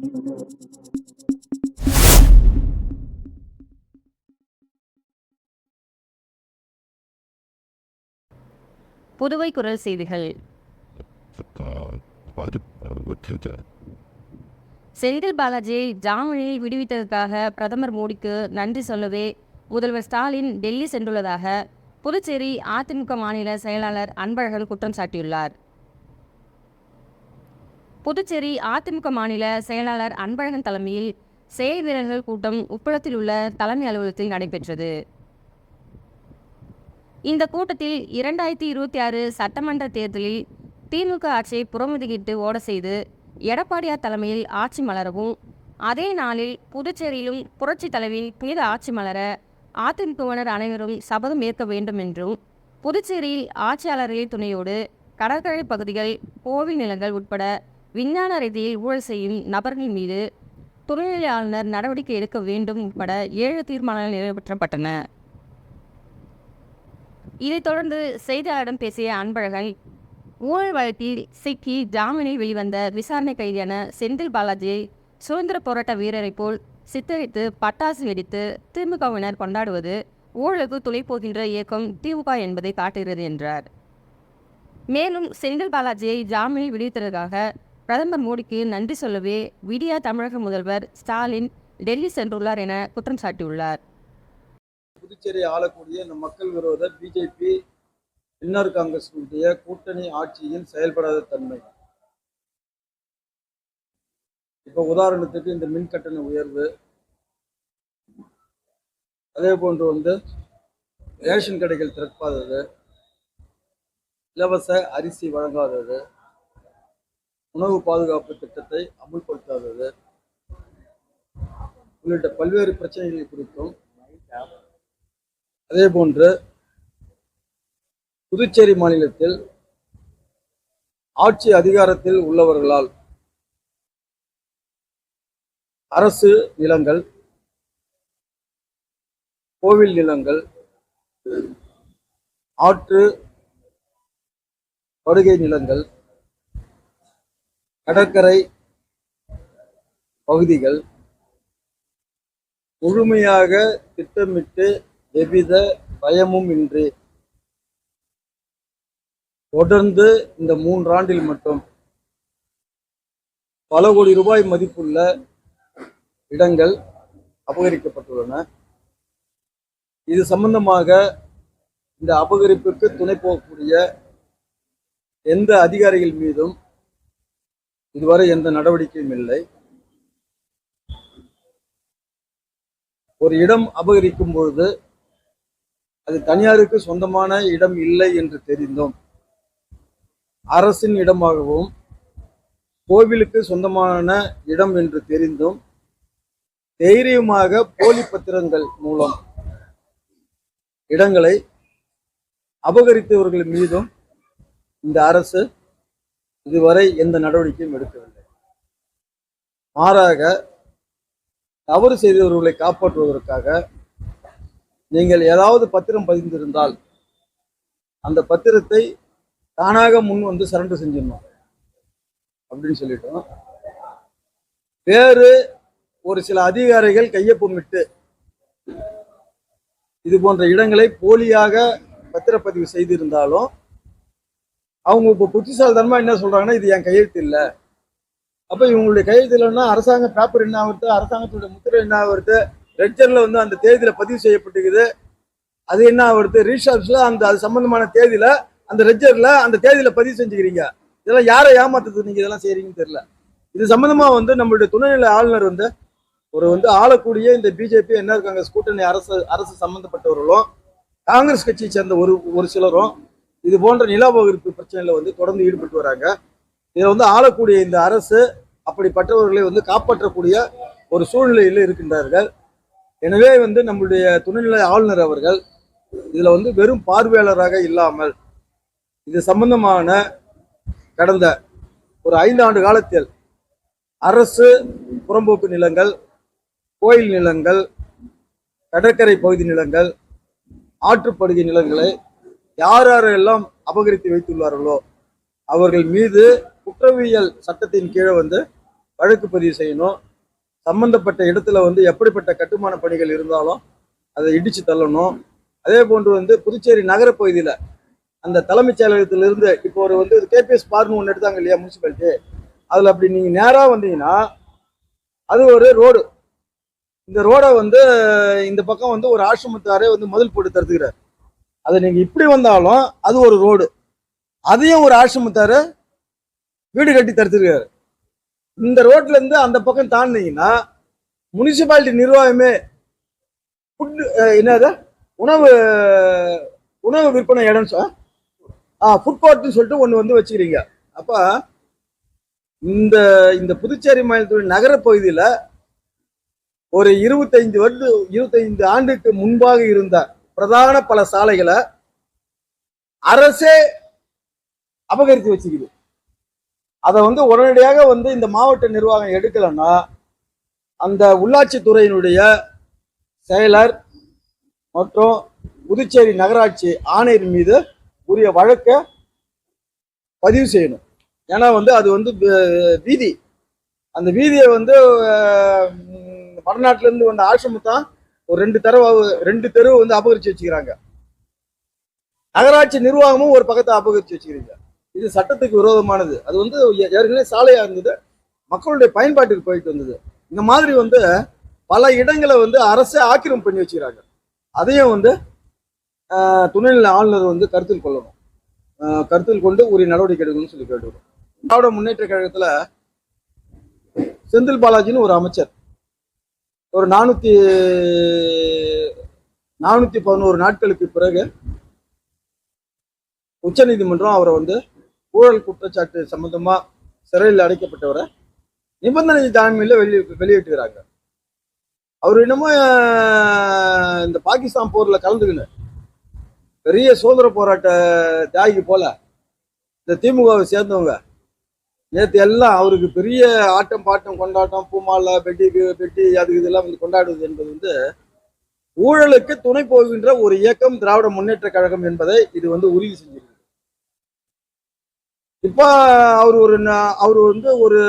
புதுவை குரல் செய்திகள். செந்தில் பாலாஜியை ஜாமீனில் விடுவித்ததற்காக பிரதமர் மோடிக்கு நன்றி சொல்லவே முதல்வர் ஸ்டாலின் டெல்லி சென்றுள்ளதாக புதுச்சேரி அதிமுக மாநில செயலாளர் அன்பழகன் குற்றம் சாட்டியுள்ளார். புதுச்சேரி அதிமுக மாநில செயலாளர் அன்பழகன் தலைமையில் செயல் வீரர்கள் கூட்டம் உப்பளத்தில் உள்ள தலைமை அலுவலகத்தில் நடைபெற்றது. இந்த கூட்டத்தில் இரண்டாயிரத்தி இருபத்தி ஆறு சட்டமன்ற தேர்தலில் திமுக ஆட்சியை புறமுதுகிட்டு ஓட செய்து எடப்பாடியார் தலைமையில் ஆட்சி மலரவும் அதே நாளில் புதுச்சேரியிலும் புரட்சி தலைவியின் புனித ஆட்சி மலர அதிமுகவினர் அனைவரும் சபதம் ஏற்க வேண்டும் என்றும் புதுச்சேரியில் ஆட்சியாளர்களின் துணையோடு கடற்கரை பகுதிகள் கோவில் நிலங்கள் உட்பட விஞ்ஞான ரீதியில் ஊழல் செய்யும் நபர்கள் மீது துணைநிலை ஆளுநர் நடவடிக்கை எடுக்க வேண்டும் உட்பட ஏழு தீர்மானங்கள் நிறைவேற்றப்பட்டன. இதைத் தொடர்ந்து செய்தியாளரிடம் பேசிய அன்பழகன் ஊழல் வழக்கில் சிக்கி ஜாமீனில் வெளிவந்த விசாரணை கைதியான செந்தில் பாலாஜியை சுதந்திர போராட்ட வீரரைப் போல் சித்தரித்து பட்டாசு வெடித்து திமுகவினர் கொண்டாடுவது ஊழலுக்கு துணை போகின்ற இயக்கம் திமுக என்பதை காட்டுகிறது என்றார். மேலும் செந்தில் பாலாஜியை ஜாமீனில் விடுவித்ததற்காக பிரதமர் மோடிக்கு நன்றி சொல்லவே விடியா தமிழக முதல்வர் ஸ்டாலின் டெல்லி சென்றுள்ளார் என குற்றம் சாட்டியுள்ளார். புதுச்சேரி ஆளக்கூடிய இந்த மக்கள் விரோத பிஜேபி என்ஆர் காங்கிரஸுடைய கூட்டணி ஆட்சியின் செயல்படாத தன்மை. இப்போ உதாரணத்துக்கு இந்த மின் கட்டண உயர்வு. அதே போன்று வந்து ரேஷன் கடைகள் திறப்பாதது. இலவச அரிசி வழங்காதது. உணவு பாதுகாப்பு திட்டத்தை அமுல்படுத்தாதது. உள்ளிட்ட பல்வேறு பிரச்சனைகள் குறித்தும் அதே போன்று புதுச்சேரி மாநிலத்தில் ஆட்சி அதிகாரத்தில் உள்ளவர்களால் அரசு நிலங்கள் கோவில் நிலங்கள் ஆற்று படுகை நிலங்கள் கடற்கரை பகுதிகள் முழுமையாக திட்டமிட்டு எவ்வித பயமும் இன்றி தொடர்ந்து இந்த மூன்றாண்டில் மட்டும் பல கோடி ரூபாய் மதிப்புள்ள இடங்கள் அபகரிக்கப்பட்டுள்ளன. இது சம்பந்தமாக இந்த அபகரிப்புக்கு துணை போகக்கூடிய எந்த அதிகாரிகள் மீதும் இதுவரை எந்த நடவடிக்கையும் இல்லை. ஒரு இடம் அபகரிக்கும் பொழுது அது தனியாருக்கு சொந்தமான இடம் இல்லை என்று தெரிந்தும். அரசின் இடமாகவும் கோவிலுக்கு சொந்தமான இடம் என்று தெரிந்தும் தைரியமாக போலி பத்திரங்கள் மூலம் இடங்களை அபகரித்தவர்கள் மீதும் இந்த அரசு இதுவரை எந்த நடவடிக்கையும் எடுக்கவில்லை. மாறாக தவறு செய்தவர்களை காப்பாற்றுவதற்காக நீங்கள் ஏதாவது பத்திரம் பதிந்திருந்தால் அந்த பத்திரத்தை தானாக முன் வந்து சரண்டர் செஞ்சிடணும் அப்படின்னு சொல்லிட்டோம். வேறு ஒரு சில அதிகாரிகள் கையொப்பமிட்டு இது போன்ற இடங்களை போலியாக பத்திரப்பதிவு செய்திருந்தாலும் அவங்க இப்போ புத்திசாலிதனமாக என்ன சொல்கிறாங்கன்னா இது என் கையெழுத்து இல்லை. அப்போ இவங்களுடைய கையெழுத்து இல்லைன்னா அரசாங்க பேப்பர் என்ன ஆகுறது அரசாங்கத்துடைய முத்திரை என்ன ஆகுறது ரெஜரில் வந்து அந்த தேதியில் பதிவு செய்யப்பட்டுக்குது அது என்ன ஆகுறது ரீஷாப்ஸில் அந்த அது சம்மந்தமான தேதியில் அந்த ரெஜரில் அந்த தேதியில் பதிவு செஞ்சுக்கிறீங்க. இதெல்லாம் யாரை ஏமாத்துறது நீங்கள் இதெல்லாம் செய்கிறீங்கன்னு தெரியல. இது சம்மந்தமாக வந்து நம்மளுடைய துணைநிலை ஆளுநர் வந்து ஒரு வந்து ஆளக்கூடிய இந்த பிஜேபி என்ன இருக்காங்க கூட்டணி அரசு அரசு சம்மந்தப்பட்டவர்களும் காங்கிரஸ் கட்சியை சேர்ந்த ஒரு ஒரு சிலரும் இது போன்ற நில பிரச்சனையில் வந்து தொடர்ந்து ஈடுபட்டு வராங்க. இதை வந்து ஆளக்கூடிய இந்த அரசு அப்படிப்பட்டவர்களை வந்து காப்பாற்றக்கூடிய ஒரு சூழ்நிலையில் இருக்கின்றார்கள். எனவே வந்து நம்முடைய துணைநிலை ஆளுநர் அவர்கள் இதில் வந்து வெறும் பார்வையாளராக இல்லாமல் இது சம்பந்தமான கடந்த ஒரு ஐந்து ஆண்டு காலத்தில் அரசு புறம்போக்கு நிலங்கள் கோயில் நிலங்கள் கடற்கரை பகுதி நிலங்கள் ஆற்றுப்படுகை நிலங்களை யார் யாரெல்லாம் அபகரித்து வைத்துள்ளார்களோ அவர்கள் மீது குற்றவியல் சட்டத்தின் கீழே வந்து வழக்கு பதிவு செய்யணும். சம்பந்தப்பட்ட இடத்துல வந்து எப்படிப்பட்ட கட்டுமான பணிகள் இருந்தாலும் அதை இடித்து தள்ளணும். அதே போன்று வந்து புதுச்சேரி நகர பகுதியில் அந்த தலைமைச் செயலகத்திலிருந்து இப்போ ஒரு வந்து கேபிஎஸ் பார்னு ஒன்று எடுத்தாங்க இல்லையா முனிசிபாலிட்டி? அதில் அப்படி நீங்கள் நேராக வந்தீங்கன்னா அது ஒரு ரோடு. இந்த ரோடை வந்து இந்த பக்கம் வந்து ஒரு ஆசிரமத்தாரே வந்து முதல் போட்டு தடுத்துக்கிறார். அதை நீங்கள் இப்படி வந்தாலும் அது ஒரு ரோடு அதையும் ஒரு ஆசிரமத்தாரு வீடு கட்டி தடுத்துருக்காரு. இந்த ரோட்ல இருந்து அந்த பக்கம் தாண்டினீங்கன்னா முனிசிபாலிட்டி நிர்வாகமே ஃபுட் என்னது? உணவு உணவு விற்பனை இடம் சொ- ஆ ஃபுட் கோர்ட்னு சொல்லிட்டு ஒன்று வந்து வச்சுக்கிறீங்க. அப்போ இந்த இந்த புதுச்சேரி மாநிலத்துடைய நகர பகுதியில் ஒரு இருபத்தைந்து வருட இருபத்தைந்து ஆண்டுக்கு முன்பாக இருந்தார் பிரதான பல சாலைகளை அரசே அபகரித்து வச்சுக்குது. அதை வந்து உடனடியாக வந்து இந்த மாவட்ட நிர்வாகம் எடுக்கலைன்னா அந்த உள்ளாட்சித்துறையினுடைய செயலர் மற்றும் புதுச்சேரி நகராட்சி ஆணையர் மீது உரிய வழக்கை பதிவு செய்யணும். ஏன்னா வந்து அது வந்து வீதி. அந்த வீதியை வந்து வடநாட்டிலேருந்து வந்த ஆசிரமத்தான் ஒரு ரெண்டு தரவு ரெண்டு தெருவு வந்து அபகரிச்சு வச்சுக்கிறாங்க. நகராட்சி நிர்வாகமும் ஒரு பக்கத்தை அபகரிச்சு வச்சுக்கிறீங்க. இது சட்டத்துக்கு விரோதமானது. அது வந்து ஏற்கனவே சாலையா இருந்தது. மக்களுடைய பயன்பாட்டுக்கு போயிட்டு வந்தது. இந்த மாதிரி வந்து பல இடங்களை வந்து அரசே ஆக்கிரமிப்பு பண்ணி வச்சுக்கிறாங்க. அதையும் வந்து ஆஹ், துணைநிலை ஆளுநர் வந்து கருத்தில் கொள்ளணும். ஆஹ், கருத்தில் கொண்டு உரிய நடவடிக்கை எடுக்கணும்னு சொல்லி கேட்டுக்கிறோம். திராவிட முன்னேற்ற கழகத்துல செந்தில் பாலாஜின்னு ஒரு அமைச்சர். ஒரு நானூத்தி நானூத்தி பதினோரு நாட்களுக்கு பிறகு உச்சநீதிமன்றம் அவரை வந்து ஊழல் குற்றச்சாட்டு சம்பந்தமா சிறையில் அடைக்கப்பட்டவரை நிபந்தனை ஜாமீன்ல வெளியே வெளியிட்டுக்கிறாங்க அவர் இன்னமும் இந்த பாகிஸ்தான் போர்ல கலந்துக்கின்னு பெரிய சுதந்திர போராட்ட தியாகி போல இந்த திமுகவை சேர்ந்தவங்க. நேற்று எல்லாம் அவருக்கு பெரிய ஆட்டம் பாட்டம் கொண்டாட்டம் பூமாலை பெட்டி பெட்டி அது இதெல்லாம் வந்து கொண்டாடுவது என்பது வந்து ஊழலுக்கு துணை போகின்ற ஒரு இயக்கம் திராவிட முன்னேற்ற கழகம் என்பதை இது வந்து உறுதி செஞ்சிருக்கு. இப்போ அவர் ஒரு அவர் வந்து ஒரு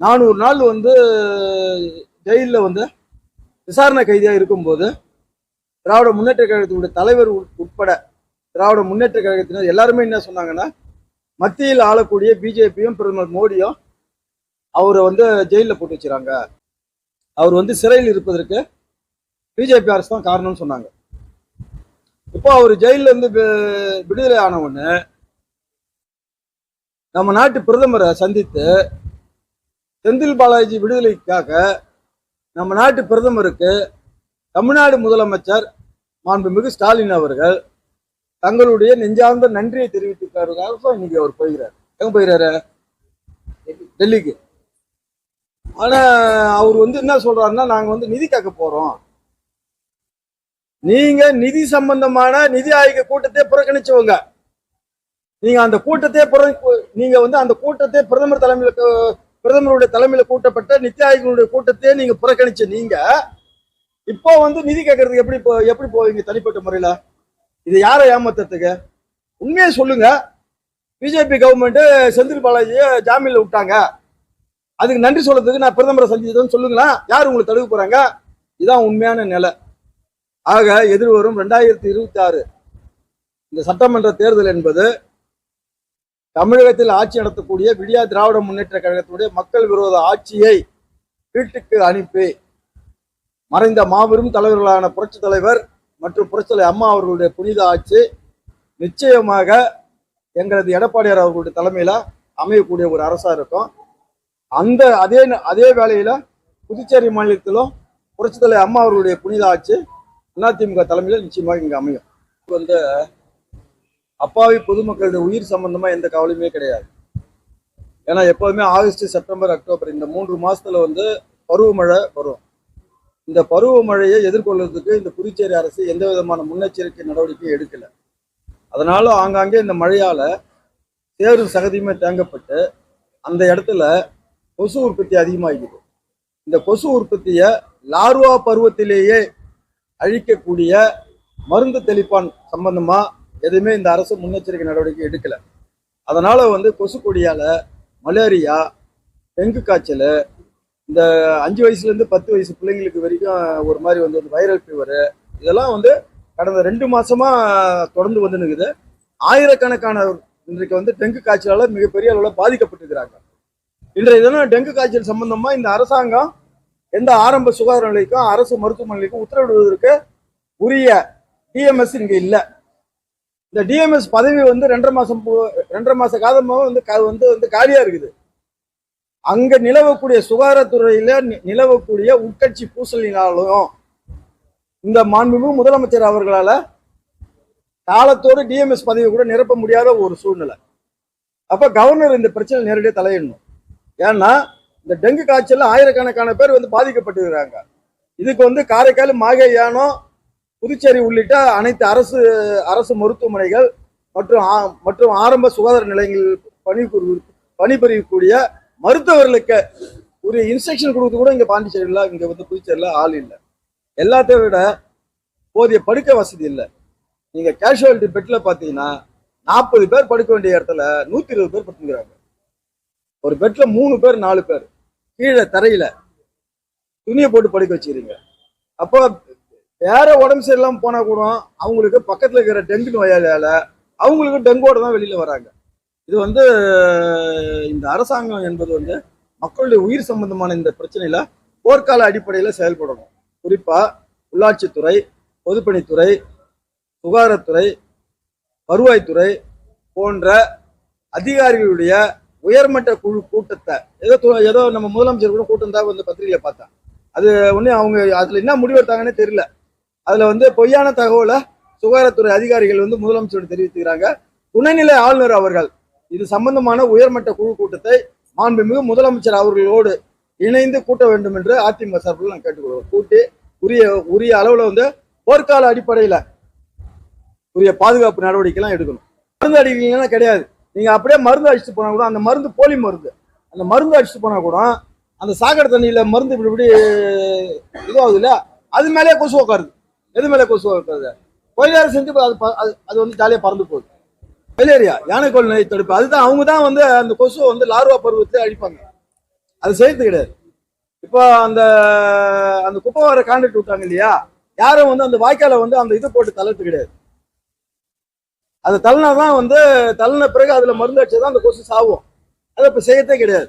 நானூறு நாள் வந்து ஜெயிலில் வந்து விசாரணை கைதியாக இருக்கும்போது திராவிட முன்னேற்ற கழகத்தினுடைய தலைவர் உட்- உட்பட திராவிட முன்னேற்ற கழகத்தினர் எல்லாருமே என்ன சொன்னாங்கன்னா மத்தியில் ஆளக்கூடிய பிஜேபியும் பிரதமர் மோடியும் அவரை வந்து ஜெயிலில் போட்டு வச்சுறாங்க. அவர் வந்து சிறையில் இருப்பதற்கு பிஜேபி அரசு தான் காரணம்னு சொன்னாங்க. இப்போ அவர் ஜெயிலில் இருந்து விடுதலை ஆன உடனே நம்ம நாட்டு பிரதமரை சந்தித்து செந்தில் பாலாஜி விடுதலைக்காக நம்ம நாட்டு பிரதமருக்கு தமிழ்நாடு முதலமைச்சர் மாண்புமிகு ஸ்டாலின் அவர்கள் தங்களுடைய நெஞ்சார்ந்த நன்றியை தெரிவித்துக்காருக்காக இன்னைக்கு அவர் போகிறார். எங்க போயிறாரு டெல்லிக்கு. ஆனா அவர் வந்து என்ன சொல்றாருன்னா நாங்க வந்து நிதி கேட்க போறோம். நீங்க நிதி சம்பந்தமான நிதி ஆயோக கூட்டத்தை புறக்கணிச்சவங்க. நீங்க அந்த கூட்டத்தை புற- நீங்க வந்து அந்த கூட்டத்தை பிரதமர் தலைமையில பிரதமருடைய தலைமையில கூட்டப்பட்ட நித்தி ஆயோகனுடைய கூட்டத்தை நீங்க புறக்கணிச்ச நீங்க இப்போ வந்து நிதி கேட்கறதுக்கு எப்படி போ- எப்படி போவீங்க தனிப்பட்ட முறையில? இது யாரை ஏமாத்துறதுக்கு? உண்மையை சொல்லுங்க. பிஜேபி கவர்மெண்ட் செந்தில் பாலாஜியை ஜாமீன்ல விட்டாங்க. அதுக்கு நன்றி சொல்றதுக்கு நான் பிரதமரை சந்திச்சதுன்னு சொல்லுங்களா யார் உங்களுக்கு தடுக்க போறாங்க? இதான் உண்மையான நிலை. ஆக எதிர்வரும் ரெண்டாயிரத்தி இருபத்தி ஆறு இந்த சட்டமன்ற தேர்தல் என்பது தமிழகத்தில் ஆட்சி நடத்தக்கூடிய விடியா திராவிட முன்னேற்ற கழகத்துடைய மக்கள் விரோத ஆட்சியை வீட்டுக்கு அனுப்பி மறைந்த மாபெரும் தலைவர்களான புரட்சி தலைவர் மற்றும் புரட்சலை அம்மா அவர்களுடைய புனித ஆட்சி நிச்சயமாக எங்களது எடப்பாடியார் அவர்களுடைய தலைமையில் அமையக்கூடிய ஒரு அரசாக இருக்கும். அந்த அதே அதே வேளையில் புதுச்சேரி மாநிலத்திலும் புரட்சித்தலை அம்மா அவர்களுடைய புனித ஆட்சி அதிமுக தலைமையில் நிச்சயமாக இங்கே அமையும். வந்து அப்பாவி பொதுமக்களுடைய உயிர் சம்பந்தமாக எந்த கவலையுமே கிடையாது. ஏன்னா எப்போதுமே ஆகஸ்ட் செப்டம்பர் அக்டோபர் இந்த மூன்று மாதத்தில் வந்து பருவமழை வரும். இந்த பருவமழையை எதிர்கொள்வதற்கு இந்த புதுச்சேரி அரசு எந்த விதமான முன்னெச்சரிக்கை நடவடிக்கையும் எடுக்கல. அதனால ஆங்காங்கே இந்த மழையால சேரும் சகதியுமே தேங்கப்பட்டு அந்த இடத்துல கொசு உற்பத்தி அதிகமாகிக்குது இந்த கொசு உற்பத்தியை லார்வா பருவத்திலேயே அழிக்கக்கூடிய மருந்து தெளிப்பான் சம்பந்தமா எதுவுமே இந்த அரசு முன்னெச்சரிக்கை நடவடிக்கை எடுக்கல. அதனால வந்து கொசு கொடியால மலேரியா டெங்கு காய்ச்சல் இந்த அஞ்சு வயசுல இருந்து பத்து வயசு பிள்ளைங்களுக்கு வரைக்கும் ஒரு மாதிரி வந்து வந்து வைரல் ஃபீவர் இதெல்லாம் வந்து கடந்த ரெண்டு மாசமா தொடர்ந்து வந்து நிற்குது ஆயிரக்கணக்கான இன்றைக்கு வந்து டெங்கு காய்ச்சலால் மிகப்பெரிய அளவில் பாதிக்கப்பட்டிருக்கிறாங்க. இன்றைய தினம் டெங்கு காய்ச்சல் சம்பந்தமா இந்த அரசாங்கம் எந்த ஆரம்ப சுகாதார நிலைக்கும் அரசு மருத்துவமனைக்கும் உத்தரவிடுவதற்கு உரிய டிஎம்எஸ் இங்க இல்லை. இந்த டிஎம்எஸ் பதவி வந்து ரெண்டரை மாசம் போ- ரெண்டரை மாச காலமாக வந்து வந்து வந்து காலியா இருக்குது. அங்க நிலவக்கூடிய சுகாதாரத்துறையில நிலவக்கூடிய உட்கட்சி பூசலினாலும் இந்த மாண்புமிகு முதலமைச்சர் அவர்களால காலத்தோடு டிஎம்எஸ் பதவி கூட நிரப்ப முடியாத ஒரு சூழ்நிலை. அப்ப கவர்னர் இந்த பிரச்சனை நேரடியாக தலையிடணும். ஏன்னா இந்த டெங்கு காய்ச்சல்ல ஆயிரக்கணக்கான பேர் வந்து பாதிக்கப்பட்டிருக்கிறாங்க. இதுக்கு வந்து காரைக்கால் மாகை யானம் புதுச்சேரி உள்ளிட்ட அனைத்து அரசு அரசு மருத்துவமனைகள் மற்றும் ஆ- மற்றும் ஆரம்ப சுகாதார நிலையங்களில் பணி பணிபுரியக்கூடிய மருத்துவர்களுக்கு ஒரு இன்ஸ்ட்ரக்ஷன் கொடுத்து கூட இங்க பாண்டிச்சேரியில் இங்கே வந்து புதுச்சேரியில் ஆள் இல்லை. எல்லாத்தையும் விட போதிய படுக்க வசதி இல்லை. நீங்க கேஷுவாலிட்டி பெட்ல பாத்தீங்கன்னா நாற்பது பேர் படுக்க வேண்டிய இடத்துல நூத்தி இருபது பேர் படுத்துக்கிறாங்க. ஒரு பெட்ல மூணு பேர் நாலு பேர். கீழே தரையில துணியை போட்டு படுக்க வச்சுக்கிறீங்க அப்போ வேற உடம்பு சரியில்லாமல் போனால் கூட அவங்களுக்கு பக்கத்துல இருக்கிற டெங்கு நோயாளியால் அவங்களுக்கு டெங்கோட தான் வெளியில வராங்க. இது வந்து இந்த அரசாங்கம் என்பது வந்து மக்களுடைய உயிர் சம்பந்தமான இந்த பிரச்சனையில போர்க்கால அடிப்படையில் செயல்படணும். குறிப்பா உள்ளாட்சித்துறை பொதுப்பணித்துறை சுகாதாரத்துறை வருவாய்த்துறை போன்ற அதிகாரிகளுடைய உயர்மட்ட குழு கூட்டத்தை ஏதோ து- ஏதோ நம்ம முதலமைச்சர் கூட கூட்டம் தான் வந்து பத்திரிகையில பார்த்தேன். அது ஒன்று அவங்க அதுல என்ன முடிவெடுத்தாங்கன்னே தெரியல. அதில் வந்து பொய்யான தகவலை சுகாதாரத்துறை அதிகாரிகள் வந்து முதலமைச்சர் தெரிவித்துக்கிறாங்க துணைநிலை ஆளுநர் அவர்கள் இது சம்பந்தமான உயர்மட்ட குழு கூட்டத்தை மாண்புமிகு முதலமைச்சர் அவர்களோடு இணைந்து கூட்ட வேண்டும் என்று அதிமுக சார்பில் நான் கேட்டுக்கொள்வோம் கூட்டி உரிய உரிய அளவுல வந்து போர்க்கால அடிப்படையில உரிய பாதுகாப்பு நடவடிக்கைலாம் எடுக்கணும். மருந்து அடிக்கிறீங்கன்னா கிடையாது. நீங்க அப்படியே மருந்து அடிச்சுட்டு போனா கூட அந்த மருந்து போலி மருந்து. அந்த மருந்து அடிச்சுட்டு போனா கூட அந்த சாக்கடை தண்ணியில மருந்து இப்படி இப்படி இதுவாகுது இல்லை அது மேலே கொசு உட்காருது எது மேலே கொசு உட்காருது கோயிலாறு செஞ்சு அது அது- அது வந்து ஜாலியாக பறந்து போகுது. மலேரியா யானைக்கோள் நோய் தடுப்பு. அதுதான் அவங்க தான் வந்து அந்த கொசுவை வந்து லார்வா பருவத்தை அழிப்பாங்க. அது செய்யறது கிடையாது. இப்போ அந்த அந்த குப்பை வர கான்ட்ராக்ட் விட்டாங்க இல்லையா? யாரும் வந்து அந்த வாய்க்கால வந்து அந்த இது போட்டு தளர்த்து கிடையாது. அது தள்ளினா தான் வந்து தள்ளின பிறகு அதுல மருந்து அடிச்சதான் அந்த கொசு சாவும். அதை இப்போ செய்யறதே கிடையாது.